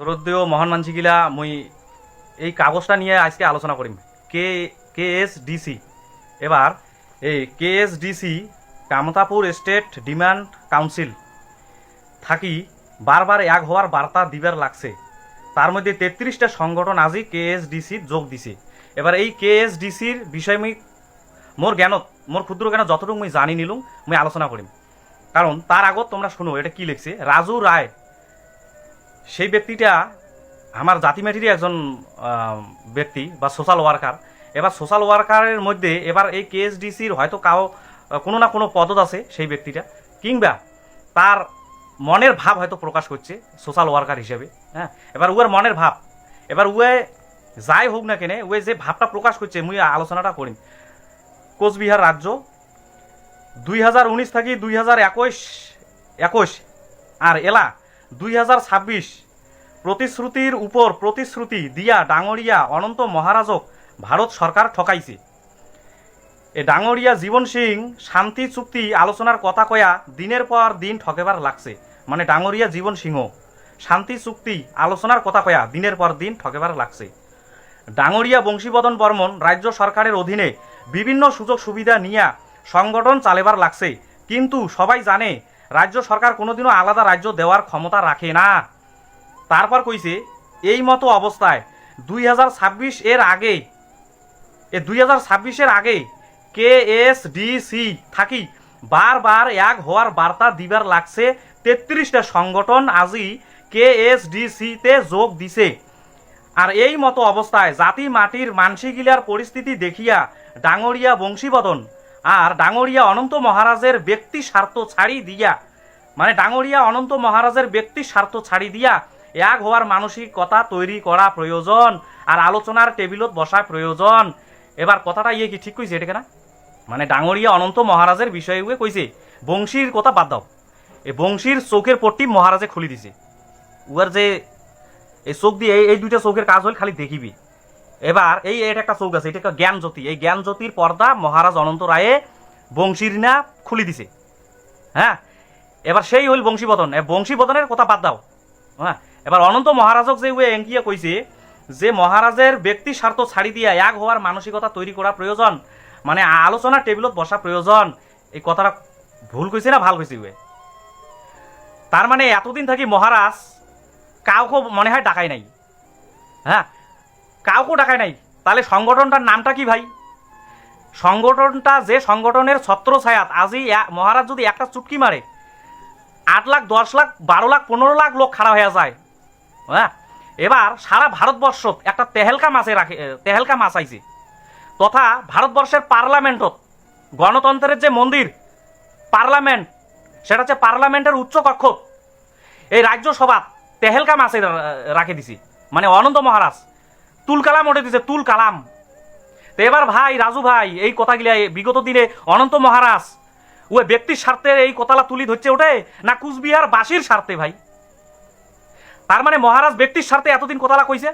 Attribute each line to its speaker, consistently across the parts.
Speaker 1: শ্রদ্ধেয় মহান মানসিকিলা, মুই এই কাগজটা নিয়ে আজকে আলোচনা করিম কে কে এস ডিসি এবার এই K S DC Kamtapur state demand council থাকি বারবার এক হওয়ার বার্তা দিবার লাগছে। তার মধ্যে তেত্রিশটা সংগঠন আজই কে এস ডিসির যোগ দিছে। এবার এই কে এস ডিসির বিষয় মুই মোর জ্ঞানত মোর ক্ষুদ্র জ্ঞান যতটুকু মুই জানি নিলুম মুই আলোচনা করিম কারণ তার আগত তোমরা শুনো, এটা কি লিখছে? রাজু রায় সেই ব্যক্তিটা আমার জাতি জাতিমাটিরই একজন ব্যক্তি বা সোশ্যাল ওয়ার্কার এবার সোশ্যাল ওয়ার্কারের মধ্যে এবার এই কেএসডিসির হয়তো আহ, কোনো না কোনো পদত আছে সেই ব্যক্তিটা কিংবা তার মনের ভাব হয়তো প্রকাশ করছে সোশ্যাল ওয়ার্কার হিসেবে হ্যাঁ? এবার উয়ের মনের ভাব এবার উয়ে যাই হোক না কেনে উয়ে যে ভাবটা প্রকাশ করছে মুই আলোচনাটা করি। কোচবিহার রাজ্য দুই হাজার উনিশ থাকি দুই হাজার একুশ একুশ আর এলা দুই হাজার ছাব্বিশ প্রতিশ্রুতির উপর প্রতিশ্রুতি দিয়া ডাঙরিয়া অনন্ত মহারাজক ভারত সরকার ঠকাইছে। এ ডাঙরিয়া জীবন সিং শান্তি চুক্তি আলোচনার কথা কয়া দিনের পর দিন ঠকেবার লাগছে। মানে ডাঙরিয়া জীবন সিংহ শান্তি চুক্তি আলোচনার কথা কয়া দিনের পর দিন ঠকেবার লাগছে। ডাঙরিয়া বংশীবদন বর্মন রাজ্য সরকারের অধীনে বিভিন্ন সুযোগ সুবিধা নিয়া সংগঠন চালেবার লাগছে। কিন্তু সবাই জানে রাজ্য সরকার কোনোদিনও আলাদা রাজ্য দেওয়ার ক্ষমতা রাখে না। তারপর কইছে, এই মতো অবস্থায় দুই এর আগে, এ দুই ছাব্বিশের আগে কে এস ডিসি থাকি বারবার এক হওয়ার বার্তা দিবার লাগছে। তেত্রিশটা সংগঠন আজই কে এস ডিসিতে যোগ দিছে। আর এই মতো অবস্থায় জাতি মাটির মানসিকিলার পরিস্থিতি দেখিয়া ডাঙরিয়া বংশীবদন আর ডাঙরিয়া অনন্ত মহারাজের ব্যক্তি স্বার্থ ছাড়ি দিয়া মানে ডাঙরিয়া অনন্ত মহারাজের ব্যক্তি স্বার্থ ছাড়ি দিয়া এক হওয়ার মানসিকতা তৈরি করা প্রয়োজন আর আলোচনার টেবিলত বসা প্রয়োজন। এবার কথাটা ইয়ে কি ঠিক কইছে এটা কেনা? মানে ডাঙরিয়া অনন্ত মহারাজের বিষয়ে কইছে, বংশীর কথা বাদ দাও। এই বংশীর চোখের পট্টি মহারাজে খুলি দিছে। উয়ার যে এই চোখ দিয়ে এই দুইটা চোখের কাজ হল খালি দেখিবি। এবার এই এটা একটা চোখ আছে, এটা একটা জ্ঞান জ্যোতি। এই জ্ঞান জ্যোতির পর্দা মহারাজ অনন্ত রায়ে বংশীর না খুলি দিছে। হ্যাঁ? এবার সেই হইল বংশীবদন। বংশীবদনের কথা বাদ দাও। হ্যাঁ? এবার অনন্ত মহারাজক যে উয়ে এঙ্কিয়া কইছে, যে মহারাজের ব্যক্তি স্বার্থ ছাড়ি দিয়া এক হওয়ার মানসিকতা তৈরি করা প্রয়োজন মানে আলোচনা টেবিলত বসা প্রয়োজন, এই কথাটা ভুল কইছে না ভালো কইছে উয়ে? তার মানে এতদিন থাকি মহারাজ কাউকে মনে হয় ডাকাই নাই। হ্যাঁ? কাউকে ডাকায় নাই। তাহলে সংগঠনটার নামটা কি ভাই? সংগঠনটা যে সংগঠনের ছত্র ছায়াত আজই মহারাজ যদি একটা চুটকি মারে, আট লাখ, দশ লাখ, বারো লাখ, পনেরো লাখ লোক খাড়া হয়ে যায়। হ্যাঁ? এবার সারা ভারতবর্ষ একটা তেহেলকা মাছে রাখে তেহেলকা মাছ আইছে। তথা ভারতবর্ষের পার্লামেন্টত, গণতন্ত্রের যে মন্দির, পার্লামেন্ট, সেটা হচ্ছে পার্লামেন্টের উচ্চ কক্ষ এই রাজ্যসভা তেহেলকা মাছে রাখে দিছি। মানে অনন্ত মহারাজ। তুল কালাম ওঠে দিছে, তুল কালাম। তো এবার ভাই, রাজু ভাই, এই কথাগুলা বিগত দিনে অনন্ত মহারাজ ও ব্যক্তির স্বার্থে এই কথালা তুলি ধরছে ওঠে, না কুচবিহার বাসির স্বার্থে ভাই? তার মানে মহারাজ ব্যক্তির স্বার্থে এতদিন কথালা কইছে?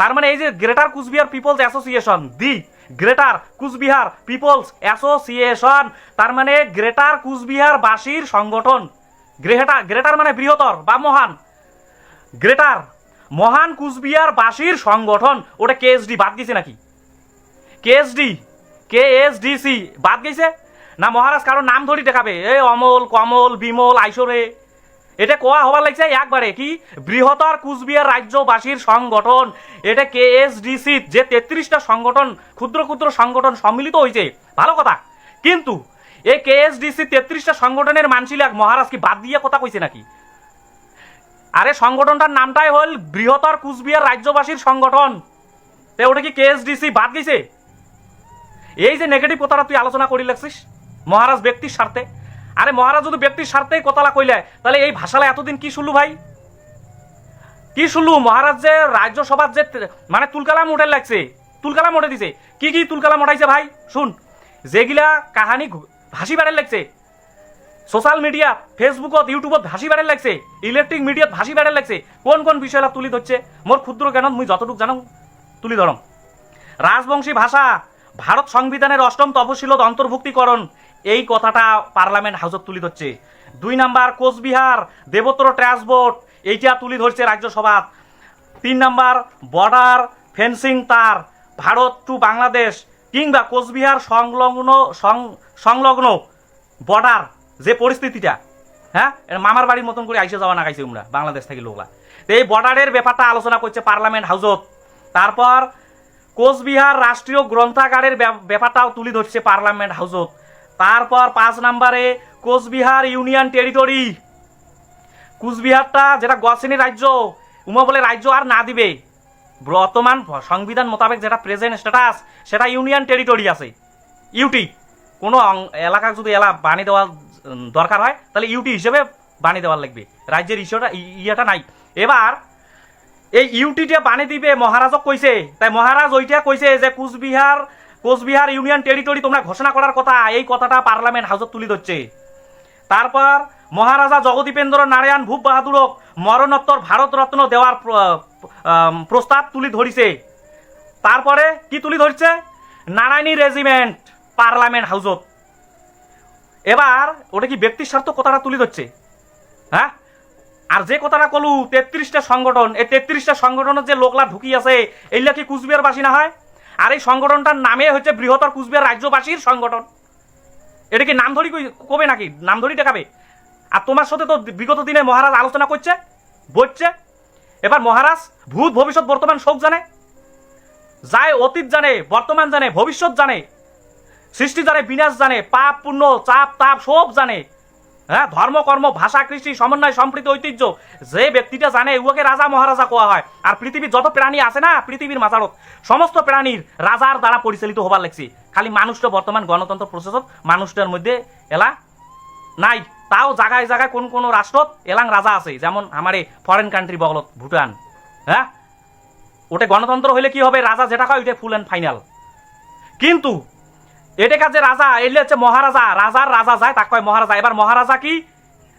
Speaker 1: তার মানে এই যে greater Cooch Behar peoples association the greater Cooch Behar peoples association তার মানে গ্রেটার কুচবিহার বাসীর সংগঠন গ্রেটার গ্রেটার মানে বৃহত্তর বা মহান গ্রেটার মহান কুচবিহার বাসীর সংগঠন, ওটা কেএসডি বাদ গেছে নাকি? কেএসডি কেএসডিসি বাদ গেছে? না মহারাজ, কারও নাম ধরি দেখাবে। এই অমল, কমল, বিমল আইসরে এটা কোয়া হবার লাগছে? একবারে, কি? বৃহত্তর কুচবিহার রাজ্যবাসীর সংগঠন, এটা কেএসডিসি যে তেত্রিশটা সংগঠন, ক্ষুদ্র ক্ষুদ্র সংগঠন সম্মিলিত হয়েছে ভালো কথা। কিন্তু, এই কেএসডিসি তেত্রিশটা সংগঠনের মানসিলাক মহারাজ কি বাদ দিয়ে কথা কইছে নাকি? আরে সংগঠনটার নামটাই হল বৃহত্তর কুচবিহার রাজ্যবাসীর সংগঠন। তে ওটা কি কেএসডিসি বাদ গেছে এই যে নেগেটিভ কথাটা তুই আলোচনা করি লাগছিস, মহারাজ ব্যক্তির স্বার্থে। আরে মহারাজ যদি ব্যক্তির স্বার্থেই কথালা কইলে, তাহলে এই ভাষালা এতদিন কি শুনলু ভাই? কি শুনলু? মহারাজ যে রাজ্যসভার যে মানে তুলকালাম উঠে লাগছে, তুলকালাম উঠে দিছে। কি কি তুলকালাম উঠাইছে ভাই? শুন। যেগিলা কাহানি হাসি বেড়ার লাগছে সোশ্যাল মিডিয়া, ফেসবুকত, ইউটিউবত ভাসি বেড়ার লাগছে, ইলেকট্রিক মিডিয়াত ভাসি বেড়ার লাগছে। কোন কোন বিষয়লা তুলি ধরছে? মোর ক্ষুদ্র জ্ঞানত মুই যতটুকু জানো, তুলি ধরম রাজবংশী ভাষা ভারত সংবিধানের অষ্টম তফসিলত অন্তর্ভুক্তিকরণ এই কথাটা পার্লামেন্ট হাউসত তুলি ধরছে। দুই নাম্বার কোচবিহার দেবত্র ট্রান্সপোর্ট এইটা তুলি ধরছে রাজ্যসভা তিন নাম্বার বর্ডার ফেন্সিং তার, ভারত টু বাংলাদেশ, কিংবা কোচবিহার সংলগ্ন সংলগ্ন বর্ডার যে পরিস্থিতিটা হ্যাঁ? মামার বাড়ির মতন করে আইসে যাওয়া না গাইছে আমরা বাংলাদেশ থেকে লোকলা। তো এই বর্ডারের ব্যাপারটা আলোচনা করছে পার্লামেন্ট হাউসত তারপর কোচবিহার রাষ্ট্রীয় গ্রন্থাগারের ব্যাপ- ব্যাপারটাও তুলে ধরছে পার্লামেন্ট হাউসত তারপর পাঁচ নাম্বারে কোচবিহার ইউনিয়ন টেরিটরি কুচবিহারটা যেটা গসেনি রাজ্য উমা বলে রাজ্য আর না দিবে। বর্তমান সংবিধান মোতাবেক যেটা প্রেজেন্ট স্ট্যাটাস সেটা ইউনিয়ন টেরিটরি আছে। ইউটি কোনো এলাকা যদি এলা বানিয়ে দেওয়া দরকার হয়, তাহলে ইউটি হিসেবে বানিয়ে দেওয়ার লাগবে। রাজ্যের ইস্যুটা ইয়েটা নাই। এবার, এই ইউটিটা বানিয়ে দিবে মহারাজক কইছে। তাই মহারাজ ওইটা কইছে যে কুচবিহার কোচবিহার ইউনিয়ন টেরিটরি তোমরা ঘোষণা করার কথা, এই কথাটা পার্লামেন্ট হাউসত তুলে ধরছে। তারপর, মহারাজা জগদীপেন্দ্র নারায়ণ ভূপ বাহাদুরক মরণোত্তর ভারতরত্ন দেওয়ার প্র- প্রস্তাব তুলি ধরিছে। তারপরে কি তুলি ধরছে? নারায়ণী রেজিমেন্ট পার্লামেন্ট হাউসত। এবার ওটা কি ব্যক্তির স্বার্থ কথাটা তুলি ধরছে? হ্যাঁ? আর যে কথাটা কলু, তেত্রিশটা সংগঠন, এই তেত্রিশটা সংগঠনের যে লোকলা ঢুকি আছে, এইগুলা কি কুচবিহারবাসী না হয়? আর এই সংগঠনটার নামে হচ্ছে বৃহত্তর কুচবিহার রাজ্যবাসীর সংগঠন। এটা কি নাম ধরি কবে নাকি? নাম ধরি দেখাবে আর তোমার সাথে তো বিগত দিনে মহারাজ আলোচনা করছে বলছে এবার মহারাজ, ভূত ভবিষ্যৎ বর্তমান শোক জানে। যায় অতীত জানে, বর্তমান জানে, ভবিষ্যৎ জানে। সৃষ্টি জানে বিনাশ জানে, পাপ পুণ্য, চাপ তাপ সব জানে। হ্যাঁ ধর্ম, কর্ম, ভাষা কৃষি সমন্বয়, সম্প্রীতি, ঐতিহ্য, যে ব্যক্তিটা জানে, উহাকে রাজা, মহারাজা কোয়া হয়। আর পৃথিবীর যত প্রাণী আছে না, পৃথিবীর মাজারত, সমস্ত প্রাণীর রাজার দ্বারা পরিচালিত হবার লাগছে খালি মানুষটা বর্তমান গণতন্ত্র প্রসেসত মানুষটার মধ্যে এলা নাই। তাও জায়গায় জায়গায় কোন কোন রাষ্ট্রত এলাং রাজা আছে, যেমন আমারে ফরেন কান্ট্রি বগলত, ভুটান। হ্যাঁ? ওটা গণতন্ত্র হলে কি হবে? রাজা যেটা কয় ওইটা ফুল অ্যান্ড ফাইনাল কিন্তু এটা কাজে রাজা, এলে হচ্ছে মহারাজা। রাজার রাজা যায়, তাকে কয় মহারাজা। এবার মহারাজা কি?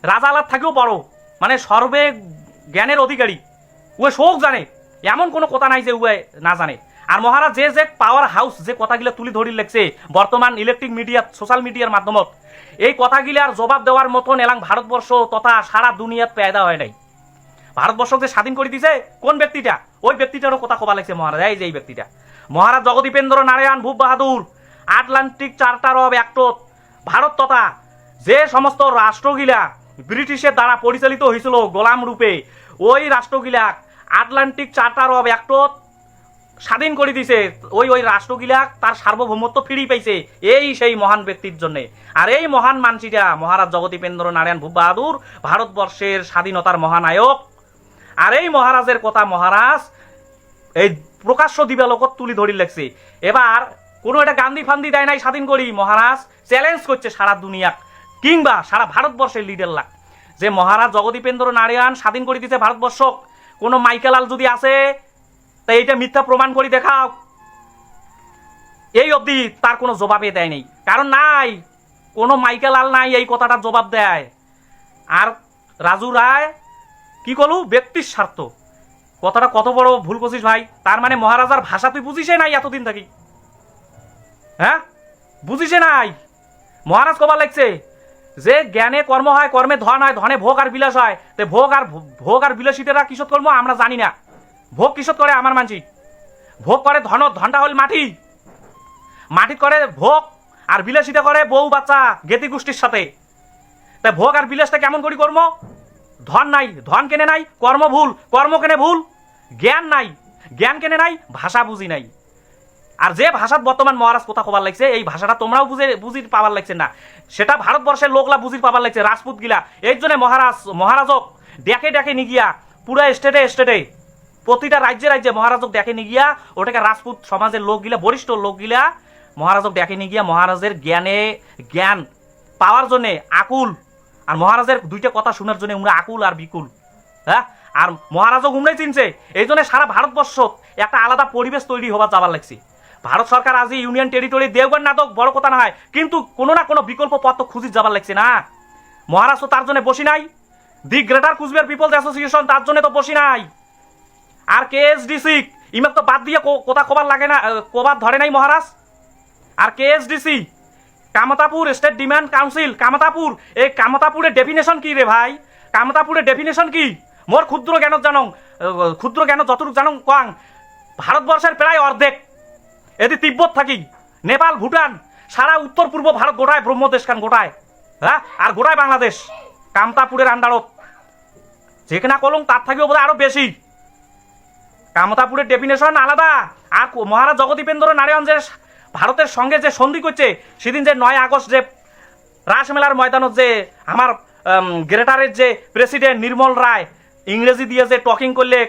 Speaker 1: রাজা আলার থাকেও বড় মানে সর্বে জ্ঞানের অধিকারী। ও শোক জানে, এমন কোনো কথা নাই যে ও না জানে। আর মহারাজ যে যে পাওয়ার হাউস যে কথাগুলো তুলি ধরি লেগছে বর্তমান ইলেকট্রিক মিডিয়া সোশ্যাল মিডিয়ার মাধ্যমত, এই কথাগুলার জবাব দেওয়ার মতন এলাং ভারতবর্ষ তথা সারা দুনিয়াত পেয়দা হয় নাই। ভারতবর্ষ যে স্বাধীন করে দিছে, কোন ব্যক্তিটা? ওই ব্যক্তিটারও কথা কবা লাগছে মহারাজ, এই যে এই ব্যক্তিটা। Maharaj Jagaddipendra Narayan Bhup Bahadur Atlantic charter of অ্যাক্টত Bharat তথা যে সমস্ত রাষ্ট্রগিলা ব্রিটিশের দ্বারা পরিচালিত হয়েছিল গোলাম রূপে, ওই রাষ্ট্রগিলা আটলান্টিক চার্টার অব অ্যাক্টত স্বাধীন করে দিছে। ওই ওই রাষ্ট্রগিলা তার সার্বভৌমত্ব ফিরি পাইছে এই সেই মহান ব্যক্তির জন্যে। আর এই মহান মানসিটা মহারাজ জগদীপেন্দ্র নারায়ণ ভূপ বাহাদুর ভারতবর্ষের স্বাধীনতার মহানায়ক। আর এই মহারাজের কথা মহারাজ এই প্রকাশ্য দিবালোকত তুলি ধরি লেগছে এবার কোনো একটা গান্ধী ফান্দি দেয় নাই, স্বাধীন করি। মহারাজ চ্যালেঞ্জ করছে সারা দুনিয়া কিংবা সারা ভারতবর্ষের লিডার লাগ যে মহারাজ জগদীপেন্দ্র নারায়ণ স্বাধীন করে দিতে ভারতবর্ষ, কোনো মাইকেলাল যদি আছে তা এইটা মিথ্যা প্রমাণ করে দেখাও। এই অবধি তার কোনো জবাবে দেয় নেই। কারণ নাই, কোনো মাইকেলাল নাই এই কথাটার জবাব দেয়। আর রাজু রায়, কি কলু? ব্যক্তির স্বার্থ। কথাটা কত বড় ভুল করছিস ভাই। তার মানে মহারাজার ভাষা তুই বুঝিসে নাই এতদিন থাকি। হ্যাঁ? বুঝিসে নাই? মহারাজ কবার লাগছে যে জ্ঞানে কর্ম হয়, কর্মে ধন হয়, ধনে ভোগ আর বিলাস হয়, তে ভোগ আর ভোগ আর বিলাসিতেরা কিশোর কর্ম? আমরা জানি না। ভোগ কিশোর করে? আমার মানছি। ভোগ করে ধন, ধনটা হল মাটি। মাটিত করে ভোগ আর বিলাসিতা করে বউ বাচ্চা গেতি গোষ্ঠীর সাথে। তা ভোগ আর বিলাসটা কেমন করি কর্ম ধন নাই, ধন কেনে নাই, কর্ম ভুল, কর্ম কেনে ভুল, জ্ঞান নাই। জ্ঞান কেনে নাই, ভাষা বুঝি নাই। আর যে ভাষাত বর্তমান মহারাজ কথা কবার লাগছে, এই ভাষাটা তোমরাও বুঝে, বুঝি পাবার লাগছে না। সেটা ভারতবর্ষের লোকলা বুঝি পাবার লাগছে, রাজপুত গিলা। এর জন্য মহারাজ, মহারাজক ডেকে ডেকে নিগিয়া পুরো স্টেটে স্টেটে প্রতিটা রাজ্যে রাজ্যে মহারাজক ডেকে নিগিয়া ওটাকে রাজপুত সমাজের লোকগিলা বরিষ্ঠ লোকগিলা মহারাজক ডেকে নিগিয়া মহারাজের জ্ঞানে, জ্ঞান পাওয়ার জন্যে আকুল। আর মহারাজের দুইটা কথা শোনার জন্য উমরা আকুল আর বিকুল। হ্যাঁ? আর মহারাজক উমরাই চিনছে, এই জন্য সারা ভারতবর্ষ একটা আলাদা পরিবেশ তৈরি হবার যাবার লাগছে। ভারত সরকার আজ ইউনিয়ন টেরিটরি দেওগান নাটক বড় কথা না হয় কিন্তু কোনো না কোনো বিকল্প পথ তো খুঁজি যাবার লাগছে না। মহারাজ তো তার জন্য বসি নাই, the greater Cooch Behar peoples association তার জন্য তো বসি নাই। আর কে এস ডিসি ইমাক তো বাদ দিয়ে কো- কথা কবার লাগে না কবার ধরে নাই মহারাজ আর K S DC Kamtapur state demand council, Kamtapur এই কামতাপুরের ডেফিনেশন কি রে ভাই? কামতাপুরের ডেফিনেশন কি? মোর ক্ষুদ্র জ্ঞান জানো ক্ষুদ্র জ্ঞান যতটুকু জানো কোয়াং, ভারতবর্ষের প্রায় অর্ধেক। এদি তিব্বত থাকি। নেপাল, ভুটান, সারা উত্তর পূর্ব ভারত গোটায় ব্রহ্মদেশ খান গোটায় হ্যাঁ আর গোটায় বাংলাদেশ, কামতাপুরের আন্ডারত। যেখানে কলম, তার থাকবে বোধহয় আরও বেশি। কামতাপুরের ডেফিনেশন আলাদা। আর মহারাজ জগদীপেন্দ্র নারায়ণ যে ভারতের সঙ্গে যে সন্ধি করছে, সেদিন যে নয় আগস্ট যে রাসমেলার ময়দানত যে আমার গ্রেটারের যে প্রেসিডেন্ট নির্মল রায় ইংরেজি দিয়ে যে টকিং করলে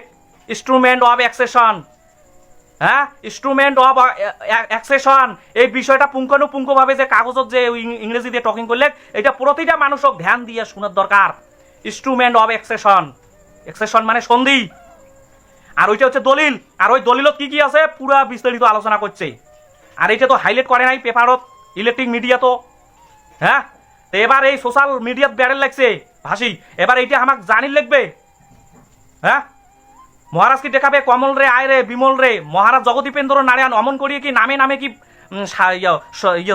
Speaker 1: ইনস্ট্রুমেন্ট অফ অ্যাক্সেশন হ্যাঁ? ইনস্ট্রুমেন্ট অফ অ্যাক্সেশন এই বিষয়টা পুঙ্খানুপুঙ্খভাবে যে কাগজত যে ইংরেজি দিয়ে টকিং করলে, এটা প্রতিটা মানুষক ধ্যান দিয়ে শোনার দরকার। ইনস্ট্রুমেন্ট অফ অ্যাক্সেশন অ্যাক্সেশন মানে সন্ধি। আর ওইটা হচ্ছে দলিল। আর ওই দলিলত কি কি আছে? পুরা বিস্তারিত আলোচনা করছে। আর এটা তো হাইলাইট করে নাই পেপারত। ইলেকট্রিক মিডিয়া তো। হ্যাঁ? তো এবার এই সোশ্যাল মিডিয়াত ব্যারেল লাগছে। ভাসি, এবার এইটা আমাক জানির লাগবে। হ্যাঁ? মহারাজ কি দেখাবে কমল রে, আয় রে, বিমল রে। মহারাজ জগদীপেন্দ্র নারায়ণ অমন করিয়ে কি নামে নামে কি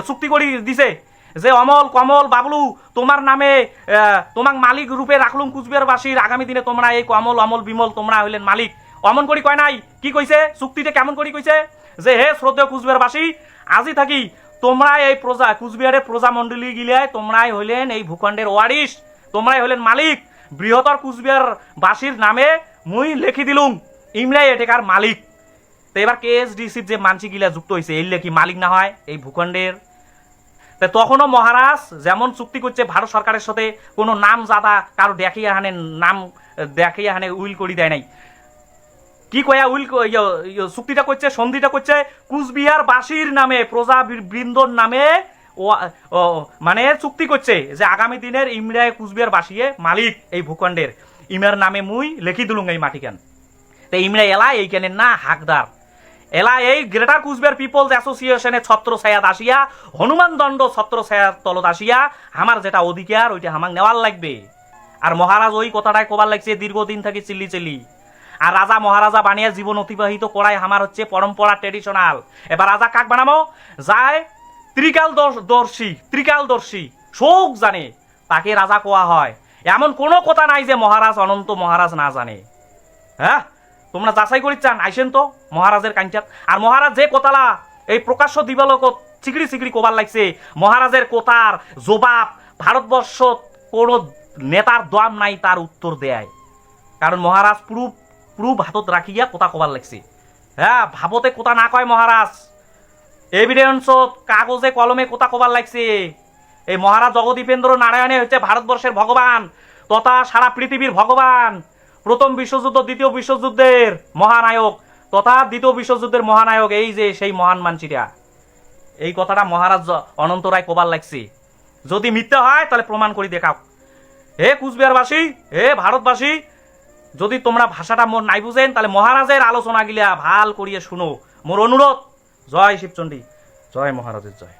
Speaker 1: চুক্তি করি দিছে? যে অমল, কমল, বাবলু, তোমার নামে তোমাক মালিক রূপে রাখলুম কুচবিহারবাসীর। আগামী দিনে তোমরা এই কমল, অমল, বিমল তোমরা হইলেন মালিক। অমন করি কয় নাই? কি কইছে? চুক্তিতে কেমন করি কইছে? যে হে শ্রদ্ধেয় কুচবিহারবাসী, আজি থাকি তোমরা এই প্রজা, কুচবিহারের প্রজামণ্ডলী গিলায় তোমরাই হইলেন এই ভূখণ্ডের ওয়ারিশ। তোমরাই হইলেন মালিক। বৃহত্তর কুচবিহার বাসীর নামে মুই লেখি দিলুম ইমরাই এটেকার মালিক। তো এবার কেএসডিসির যে মানসিকগুলা যুক্ত হয়েছে এই কি মালিক না হয়, এই ভূখণ্ডের তা তখনও মহারাজ যেমন চুক্তি করছে ভারত সরকারের সাথে কোনো নাম জাদা কারও দেখিয়ে হানে নাম, দেখিয়ে হানে উইল করি দেয় নাই। কি কয়া, উইল চুক্তিটা করছে সন্ধিটা করছে কুচবিহার বাসীর নামে প্রজা বৃন্দর নামে মানে চুক্তি করছে যে আগামী দিনের ইমরায় কুচবিহার বাসিয়ে মালিক এই ভূখণ্ডের ইমার নামে মুই লিখি দিলুম এই মাটিকান। তো ইমরা এলা এইখানের না হাকদার। এলা এই গ্রেটার কুচবিহার পিপলস অ্যাসোসিয়েশনের ছত্র ছায়াত আসিয়া, হনুমান দণ্ড ছত্র ছায়াত তলত আসিয়া, আমার যেটা অধিকার, ওইটা আমাক নেওয়ার লাগবে। আর মহারাজ ওই কথাটাই কবার লাগছে, দীর্ঘদিন থেকে চিল্লি চিল্লি। আর রাজা মহারাজা বানিয়ে জীবন অতিবাহিত করাই আমার হচ্ছে পরম্পরা ট্রেডিশনাল এবার রাজা কাক বানাবো যায় ত্রিকাল দর্শ- দর্শী ত্রিকাল দর্শী শোক জানে, তাকে রাজা কোয়া হয়। এমন কোনো কথা নাই যে মহারাজ অনন্ত মহারাজ না জানে। হ্যাঁ? তোমরা যাচাই করি চান, আইসেন তো মহারাজের কাঞ্চাত আর মহারাজ যে কোতালা এই প্রকাশ্য দিবালক চিকড়ি চিকড়ি কোবার লাগছে, মহারাজের কোতার জবাব ভারতবর্ষ কোনো নেতার দম নাই তার উত্তর দেয় কারণ মহারাজ প্রুফ প্রুফ হাতত রাখিয়া কোথা কবার লাগছে। হ্যাঁ ভাবতে কোথা না কয় মহারাজ। এভিডেন্সত কাগজে, কলমে কোথা কবার লাগছে। এই মহারাজ জগদীপেন্দ্র নারায়ণে হচ্ছে ভারতবর্ষের ভগবান, তথা সারা পৃথিবীর ভগবান, প্রথম বিশ্বযুদ্ধ, দ্বিতীয় বিশ্বযুদ্ধের মহানায়ক, তথা দ্বিতীয় বিশ্বযুদ্ধের মহানায়ক এই যে সেই মহান মানচিরা এই কথাটা মহারাজ অনন্ত রায় কবার লাগছে। যদি মিথ্যে হয়, তাহলে প্রমাণ করে দেখাও। হে কুচবিহারবাসী, হে ভারতবাসী, যদি তোমরা ভাষাটা মোর নাই বুঝেন, তাহলে মহারাজের আলোচনা গিলা ভালো করিয়ে শুনো। মোর অনুরোধ। জয় শিবচণ্ডী জয় মহারাজের জয়।